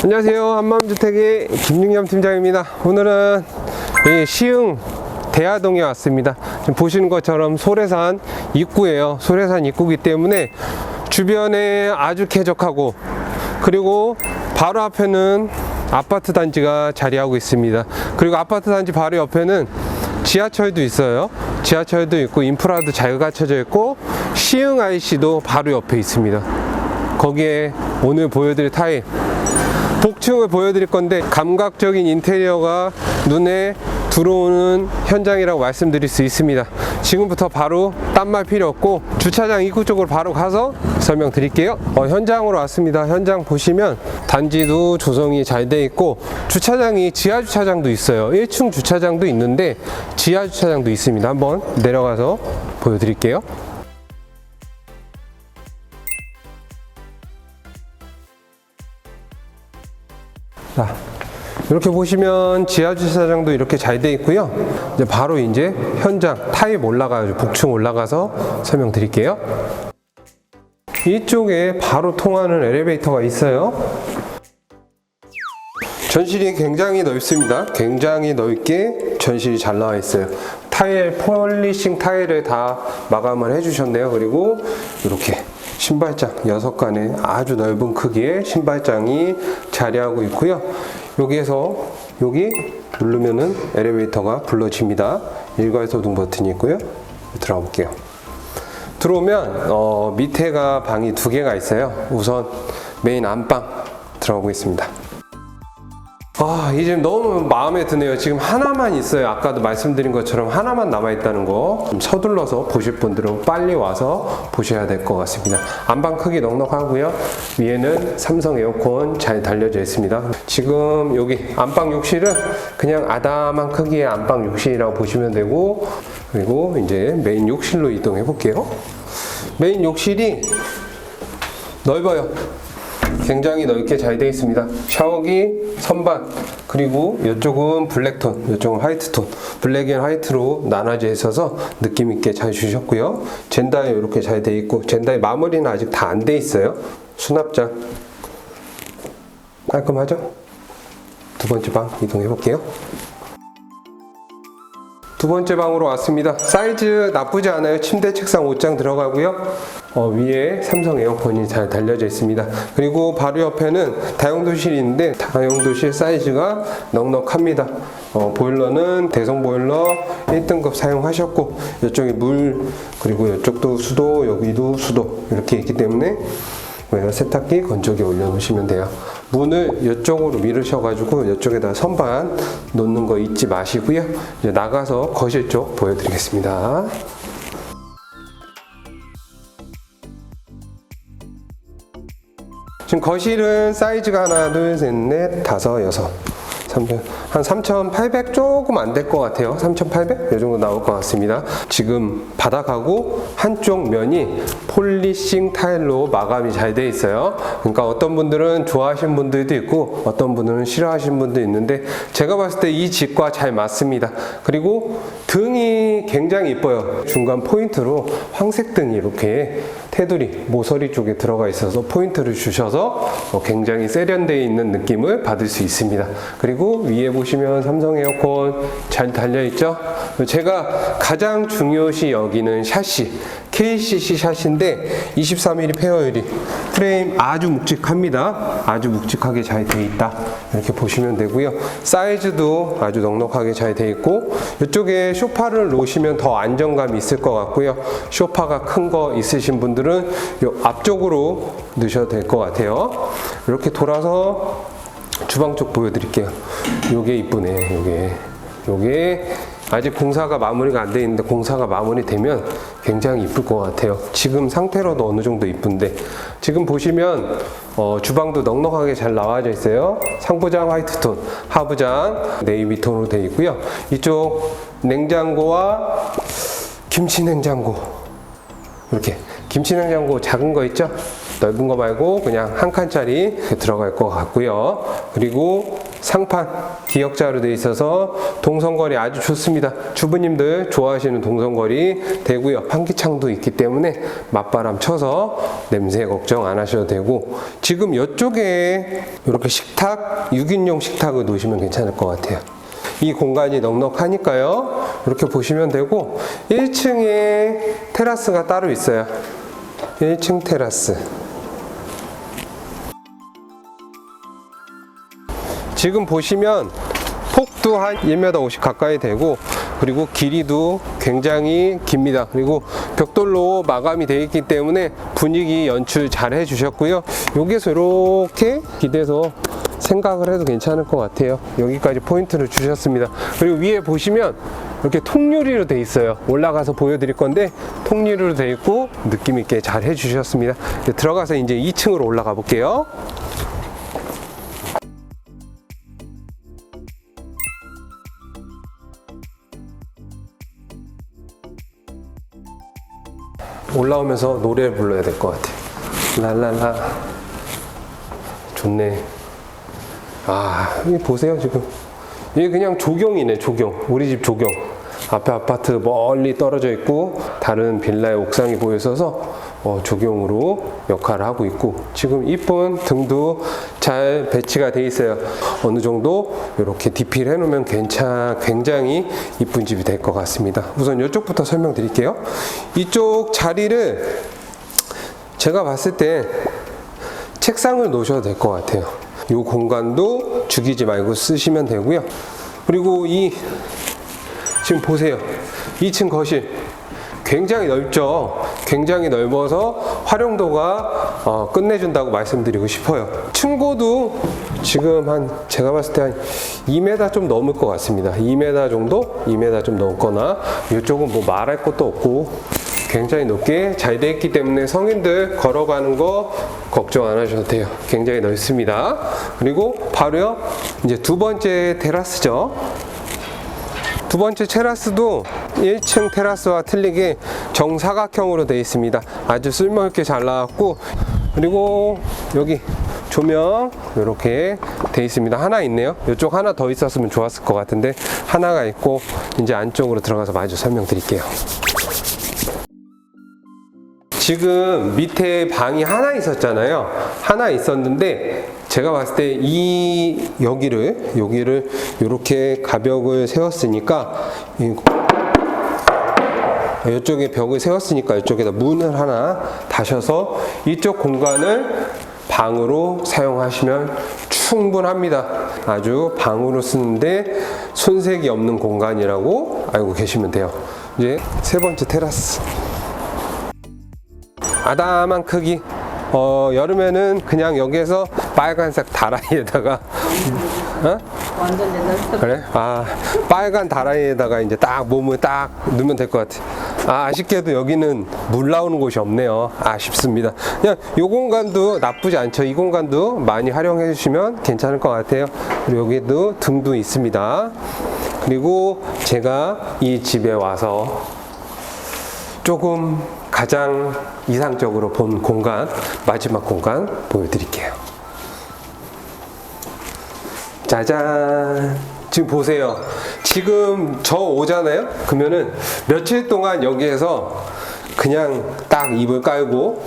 안녕하세요. 한마음주택의 김윤겸 팀장입니다. 오늘은 이 시흥 대하동에 왔습니다. 지금 보시는 것처럼 소래산 입구예요. 소래산 입구이기 때문에 주변에 아주 쾌적하고 그리고 바로 앞에는 아파트 단지가 자리하고 있습니다. 그리고 아파트 단지 바로 옆에는 지하철도 있어요. 지하철도 있고 인프라도 잘 갖춰져 있고 시흥 IC도 바로 옆에 있습니다. 거기에 오늘 보여드릴 타입 복층을 보여드릴 건데 감각적인 인테리어가 눈에 들어오는 현장이라고 말씀드릴 수 있습니다. 지금부터 바로 딴 말 필요 없고 주차장 입구 쪽으로 바로 가서 설명드릴게요. 어, 현장으로 왔습니다. 현장 보시면 단지도 조성이 잘 돼 있고 주차장이 지하 주차장도 있어요. 1층 주차장도 있는데 지하 주차장도 있습니다. 한번 내려가서 보여드릴게요. 자, 이렇게 보시면 지하 주차장도 이렇게 잘 돼 있고요. 이제 바로 이제 현장 타입 올라가요. 북층 올라가서 설명드릴게요. 이쪽에 바로 통하는 엘리베이터가 있어요. 전실이 굉장히 넓습니다. 굉장히 넓게 전실이 잘 나와 있어요. 타일, 폴리싱 타일을 다 마감을 해주셨네요. 그리고 이렇게 신발장, 여섯 간의 아주 넓은 크기의 신발장이 자리하고 있고요. 여기에서 여기 누르면은 엘리베이터가 불러집니다. 일괄 소등 버튼이 있고요. 들어가 볼게요. 들어오면 어, 밑에가 방이 두 개가 있어요. 우선 메인 안방 들어가 보겠습니다. 아, 이집 너무 마음에 드네요. 지금 하나만 있어요. 아까도 말씀드린 것처럼 하나만 남아있다는 거. 좀 서둘러서 보실 분들은 빨리 와서 보셔야 될 것 같습니다. 안방 크기 넉넉하고요. 위에는 삼성 에어컨 잘 달려져 있습니다. 지금 여기 안방 욕실은 그냥 아담한 크기의 안방 욕실이라고 보시면 되고, 그리고 이제 메인 욕실로 이동해 볼게요. 메인 욕실이 넓어요. 굉장히 넓게 잘 되어 있습니다. 샤워기, 선반, 그리고 이쪽은 블랙톤, 이쪽은 화이트톤, 블랙 앤 화이트로 나눠져 있어서 느낌 있게 잘 주셨고요. 젠다에 이렇게 잘 되어 있고, 젠다의 마무리는 아직 다 안 돼 있어요. 수납장 깔끔하죠? 두 번째 방 이동해 볼게요. 두 번째 방으로 왔습니다. 사이즈 나쁘지 않아요. 침대, 책상, 옷장 들어가고요. 어, 위에 삼성 에어컨이 잘 달려져 있습니다. 그리고 바로 옆에는 다용도실이 있는데 다용도실 사이즈가 넉넉합니다. 어, 보일러는 대성 보일러 1등급 사용하셨고 이쪽에 물 그리고 이쪽도 수도 여기도 수도 이렇게 있기 때문에 그래서 세탁기 건조기 올려놓으시면 돼요. 문을 이쪽으로 미루셔가지고 이쪽에다 선반 놓는 거 잊지 마시고요. 이제 나가서 거실 쪽 보여드리겠습니다. 지금 거실은 사이즈가 하나, 둘, 셋, 넷, 다섯, 여섯. 한 3,800 조금 안 될 것 같아요. 3,800? 이 정도 나올 것 같습니다. 지금 바닥하고 한쪽 면이 폴리싱 타일로 마감이 잘 돼 있어요. 그러니까 어떤 분들은 좋아하시는 분들도 있고 어떤 분들은 싫어하시는 분도 있는데 제가 봤을 때 이 집과 잘 맞습니다. 그리고 등이 굉장히 이뻐요. 중간 포인트로 황색 등이 이렇게 테두리, 모서리 쪽에 들어가 있어서 포인트를 주셔서 어, 굉장히 세련되어 있는 느낌을 받을 수 있습니다. 그리고 위에 보시면 삼성 에어컨 잘 달려있죠? 제가 가장 중요시 여기는 샤시, KCC 샷인데 23mm 페어율이 프레임 아주 묵직합니다. 아주 묵직하게 잘 돼 있다. 이렇게 보시면 되고요. 사이즈도 아주 넉넉하게 잘 돼 있고 이쪽에 쇼파를 놓으시면 더 안정감이 있을 것 같고요. 쇼파가 큰 거 있으신 분들은 요 앞쪽으로 넣으셔도 될 것 같아요. 이렇게 돌아서 주방 쪽 보여드릴게요. 요게 이쁘네. 요게 요게 아직 공사가 마무리가 안 돼 있는데 공사가 마무리되면 굉장히 이쁠 것 같아요. 지금 상태로도 어느 정도 이쁜데 지금 보시면 어, 주방도 넉넉하게 잘 나와져 있어요. 상부장 화이트톤, 하부장 네이비톤으로 되어 있고요. 이쪽 냉장고와 김치 냉장고 이렇게 김치 냉장고 작은 거 있죠? 넓은 거 말고 그냥 한 칸짜리 들어갈 것 같고요. 그리고 상판 기역자로 되어 있어서 동선거리 아주 좋습니다. 주부님들 좋아하시는 동선거리 되고요. 환기창도 있기 때문에 맞바람 쳐서 냄새 걱정 안 하셔도 되고 지금 이쪽에 이렇게 식탁 6인용 식탁을 놓으시면 괜찮을 것 같아요. 이 공간이 넉넉하니까요. 이렇게 보시면 되고 1층에 테라스가 따로 있어요. 1층 테라스. 지금 보시면 폭도 한 1m 50 가까이 되고 그리고 길이도 굉장히 깁니다. 그리고 벽돌로 마감이 되어 있기 때문에 분위기 연출 잘 해주셨고요. 여기서 이렇게 기대서 생각을 해도 괜찮을 것 같아요. 여기까지 포인트를 주셨습니다. 그리고 위에 보시면 이렇게 통유리로 돼 있어요. 올라가서 보여드릴 건데 통유리로 돼 있고 느낌 있게 잘 해주셨습니다. 들어가서 이제 2층으로 올라가 볼게요. 올라오면서 노래를 불러야 될 것 같아요. 랄랄라. 좋네. 아, 이 보세요, 지금. 이게 그냥 조경이네, 조경. 우리 집 조경. 앞에 아파트 멀리 떨어져 있고, 다른 빌라의 옥상이 보여 있어서, 어, 조경으로 역할을 하고 있고, 지금 이쁜 등도 잘 배치가 돼 있어요. 어느 정도 이렇게 디필 해 놓으면 괜찮, 굉장히 이쁜 집이 될 것 같습니다. 우선 이쪽부터 설명드릴게요. 이쪽 자리를 제가 봤을 때 책상을 놓으셔도 될 것 같아요. 이 공간도 죽이지 말고 쓰시면 되고요. 그리고 이 지금 보세요. 2층 거실 굉장히 넓죠. 굉장히 넓어서 활용도가 어, 끝내준다고 말씀드리고 싶어요. 층고도 지금 한 제가 봤을 때 한 2m 좀 넘을 것 같습니다. 2m 정도, 2m 좀 넘거나 이쪽은 뭐 말할 것도 없고 굉장히 높게 잘 돼 있기 때문에 성인들 걸어가는 거 걱정 안 하셔도 돼요. 굉장히 넓습니다. 그리고 바로요 이제 두 번째 테라스죠. 두 번째 테라스도 1층 테라스와 틀리게 정사각형으로 되어 있습니다. 아주 쓸모있게 잘 나왔고 그리고 여기 조명 이렇게 되어 있습니다. 하나 있네요. 이쪽 하나 더 있었으면 좋았을 것 같은데 하나가 있고 이제 안쪽으로 들어가서 마저 설명드릴게요. 지금 밑에 방이 하나 있었잖아요. 하나 있었는데 제가 봤을 때 이 여기를 여기를 이렇게 가벽을 세웠으니까 이 이쪽에 벽을 세웠으니까 이쪽에다 문을 하나 다셔서 이쪽 공간을 방으로 사용하시면 충분합니다. 아주 방으로 쓰는데 손색이 없는 공간이라고 알고 계시면 돼요. 이제 세 번째 테라스. 아담한 크기. 어, 여름에는 그냥 여기에서 빨간색 다라이에다가, 어? 완전 옛날 그래? 아, 빨간 다라이에다가 이제 딱 몸을 딱 넣으면 될 것 같아. 아, 아쉽게도 여기는 물 나오는 곳이 없네요. 아쉽습니다. 그냥 이 공간도 나쁘지 않죠. 이 공간도 많이 활용해 주시면 괜찮을 것 같아요. 그리고 여기도 등도 있습니다. 그리고 제가 이 집에 와서 조금 가장 이상적으로 본 공간, 마지막 공간 보여드릴게요. 짜잔. 지금 보세요. 지금 저 오잖아요? 그러면은 며칠 동안 여기에서 그냥 딱 이불 깔고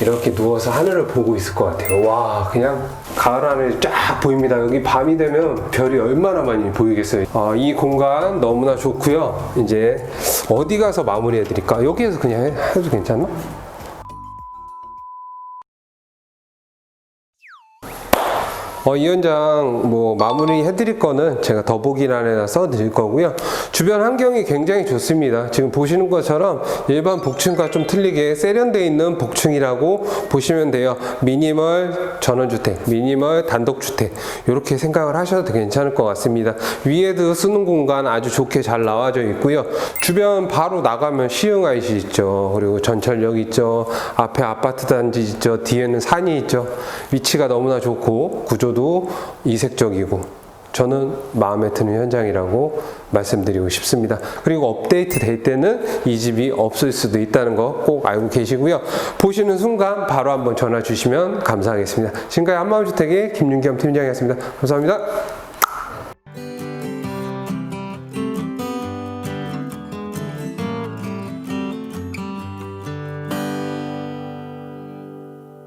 이렇게 누워서 하늘을 보고 있을 것 같아요. 와, 그냥 가을 하늘이 쫙 보입니다. 여기 밤이 되면 별이 얼마나 많이 보이겠어요. 아, 이 공간 너무나 좋고요. 이제 어디 가서 마무리해 드릴까? 여기에서 그냥 해- 해도 괜찮나? 어, 이 현장 뭐 마무리 해드릴 거는 제가 더보기란에다 써드릴 거고요. 주변 환경이 굉장히 좋습니다. 지금 보시는 것처럼 일반 복층과 좀 틀리게 세련되어 있는 복층이라고 보시면 돼요. 미니멀 전원주택, 미니멀 단독주택 이렇게 생각을 하셔도 괜찮을 것 같습니다. 위에도 쓰는 공간 아주 좋게 잘 나와져 있고요. 주변 바로 나가면 시흥아이시 있죠. 그리고 전철역 있죠. 앞에 아파트 단지 있죠. 뒤에는 산이 있죠. 위치가 너무나 좋고 구조 도 이색적이고 저는 마음에 드는 현장이라고 말씀드리고 싶습니다. 그리고 업데이트 될 때는 이 집이 없을 수도 있다는 거 꼭 알고 계시고요. 보시는 순간 바로 한번 전화 주시면 감사하겠습니다. 지금까지 한마을주택의 김윤겸 팀장이었습니다. 감사합니다.